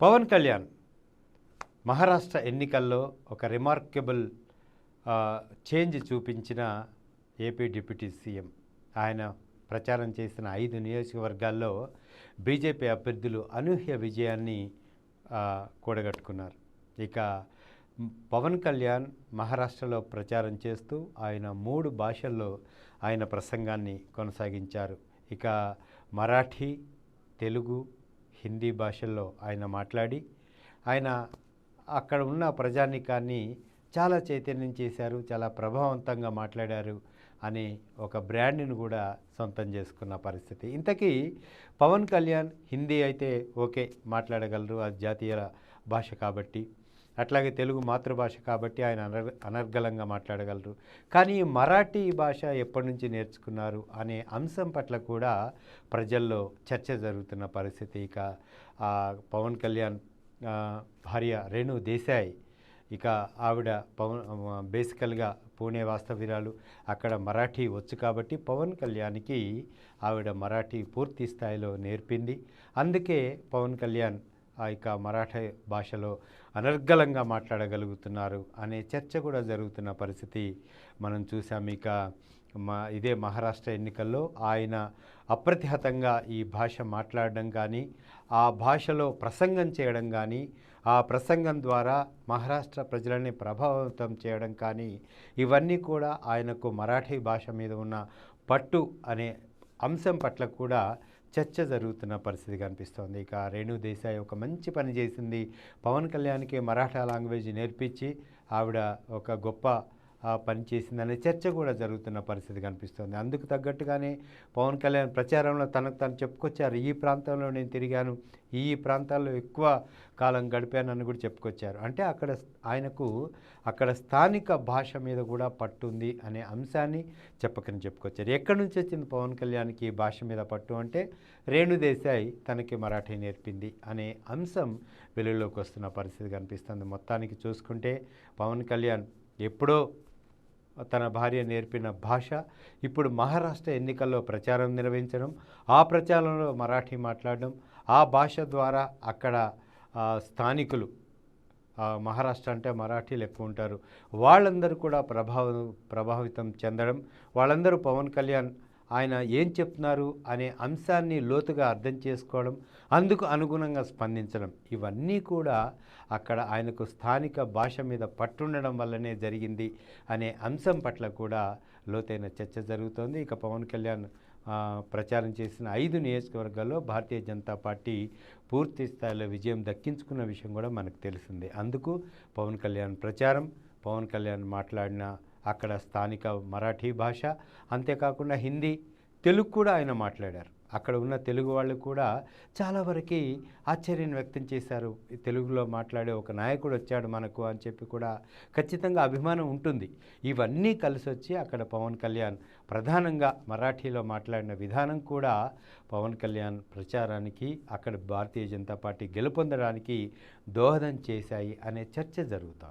పవన్ కళ్యాణ్ మహారాష్ట్ర ఎన్నికల్లో ఒక remarkable change చూపించిన ఏపీ డిప్యూటీ సీఎం. ఆయన ప్రచారం చేసిన ఐదు నియోజకవర్గాల్లో బీజేపీ అభ్యర్థులు అనూహ్య విజయాన్ని కూడగట్టుకున్నారు. ఇక పవన్ కళ్యాణ్ మహారాష్ట్రలో ప్రచారం చేస్తూ ఆయన మూడు భాషల్లో ఆయన ప్రసంగాన్ని కొనసాగించారు. ఇక మరాఠీ తెలుగు హిందీ భాషల్లో ఆయన మాట్లాడి ఆయన అక్కడ ఉన్న ప్రజానికాన్ని చాలా చైతన్యం చేశారు చాలా ప్రభావవంతంగా మాట్లాడారు అనే ఒక బ్రాండ్ని కూడా సొంతం చేసుకున్న పరిస్థితి. ఇంతకీ పవన్ కళ్యాణ్ హిందీ అయితే ఓకే మాట్లాడగలరు అది జాతీయ భాష కాబట్టి. అట్లాగే తెలుగు మాతృభాష కాబట్టి ఆయన అనర్ అనర్గళంగా మాట్లాడగలరు. కానీ మరాఠీ భాష ఎప్పటి నుంచి నేర్చుకున్నారు అనే అంశం పట్ల కూడా ప్రజల్లో చర్చ జరుగుతున్న పరిస్థితి. ఇక పవన్ కళ్యాణ్ భార్య రేణు దేశాయ్ ఇక ఆవిడ పవన్ బేసికల్గా పూణే వాస్తవ్యురాలు. అక్కడ మరాఠీ వచ్చు కాబట్టి పవన్ కళ్యాణ్కి ఆవిడ మరాఠీ పూర్తి స్థాయిలో నేర్పింది. అందుకే పవన్ కళ్యాణ్ ఆ ఇక మరాఠీ భాషలో అనర్గళంగా మాట్లాడగలుగుతున్నారు అనే చర్చ కూడా జరుగుతున్న పరిస్థితి మనం చూసాం. ఇక మా ఇదే మహారాష్ట్ర ఎన్నికల్లో ఆయన అప్రతిహతంగా ఈ భాష మాట్లాడడం కానీ ఆ భాషలో ప్రసంగం చేయడం కానీ ఆ ప్రసంగం ద్వారా మహారాష్ట్ర ప్రజలని ప్రభావితం చేయడం కానీ ఇవన్నీ కూడా ఆయనకు మరాఠీ భాష మీద ఉన్న పట్టు అనే అంశం పట్ల కూడా చర్చ జరుగుతున్న పరిస్థితి కనిపిస్తోంది. ఇక రేణు దేశాయ్ ఒక మంచి పని చేసింది. పవన్ కళ్యాణ్కి మరాఠా లాంగ్వేజ్ నేర్పించి ఆవిడ ఒక గొప్ప పనిచేసిందనే పని చేసిందనే చర్చ కూడా జరుగుతున్న పరిస్థితి కనిపిస్తోంది. అందుకు తగ్గట్టుగానే పవన్ కళ్యాణ్ ప్రచారంలో తనకు తను చెప్పుకొచ్చారు. ఈ ప్రాంతంలో నేను తిరిగాను ఈ ప్రాంతాల్లో ఎక్కువ కాలం గడిపానని కూడా చెప్పుకొచ్చారు. అంటే అక్కడ ఆయనకు అక్కడ స్థానిక భాష మీద కూడా పట్టుంది అనే అంశాన్ని చెప్పకని చెప్పుకొచ్చారు. ఎక్కడి నుంచి వచ్చింది పవన్ కళ్యాణ్కి ఈ భాష మీద పట్టు అంటే రేణుదేశాయ్ తనకి మరాఠీ నేర్పింది అనే అంశం వెలుగులోకి వస్తున్న పరిస్థితి కనిపిస్తుంది. మొత్తానికి చూసుకుంటే పవన్ కళ్యాణ్ ఎప్పుడో తన భార్య నేర్పిన భాష ఇప్పుడు మహారాష్ట్ర ఎన్నికల్లో ప్రచారం నిర్వహించడం ఆ ప్రచారంలో మరాఠీ మాట్లాడడం ఆ భాష ద్వారా అక్కడ స్థానికులు మహారాష్ట్ర అంటే మరాఠీలు ఎక్కువ ఉంటారు. వాళ్ళందరూ కూడా ప్రభావ ప్రభావితం చెందడం వాళ్ళందరూ పవన్ కళ్యాణ్ ఆయన ఏం చెప్తున్నారు అనే అంశాన్ని లోతుగా అర్థం చేసుకోవడం అందుకు అనుగుణంగా స్పందించడం ఇవన్నీ కూడా అక్కడ ఆయనకు స్థానిక భాష మీద పట్టుండడం వల్లనే జరిగింది అనే అంశం పట్ల కూడా లోతైన చర్చ జరుగుతోంది. ఇక పవన్ కళ్యాణ్ ప్రచారం చేసిన ఐదు నియోజకవర్గాల్లో భారతీయ జనతా పార్టీ పూర్తి స్థాయిలో విజయం దక్కించుకున్న విషయం కూడా మనకు తెలిసిందే. అందుకు పవన్ కళ్యాణ్ ప్రచారం పవన్ కళ్యాణ్ మాట్లాడిన అక్కడ స్థానిక మరాఠీ భాష అంతేకాకుండా హిందీ తెలుగు కూడా ఆయన మాట్లాడారు. అక్కడ ఉన్న తెలుగు వాళ్ళు కూడా చాలా వరకు ఆశ్చర్యం వ్యక్తం చేశారు. తెలుగులో మాట్లాడే ఒక నాయకుడు వచ్చాడు మనకు అని చెప్పి కూడా ఖచ్చితంగా అభిమానం ఉంటుంది. ఇవన్నీ కలిసి వచ్చి అక్కడ పవన్ కళ్యాణ్ ప్రధానంగా మరాఠీలో మాట్లాడిన విధానం కూడా పవన్ కళ్యాణ్ ప్రచారానికి అక్కడ భారతీయ జనతా పార్టీ గెలుపొందడానికి దోహదం చేశాయి అనే చర్చ జరుగుతోంది.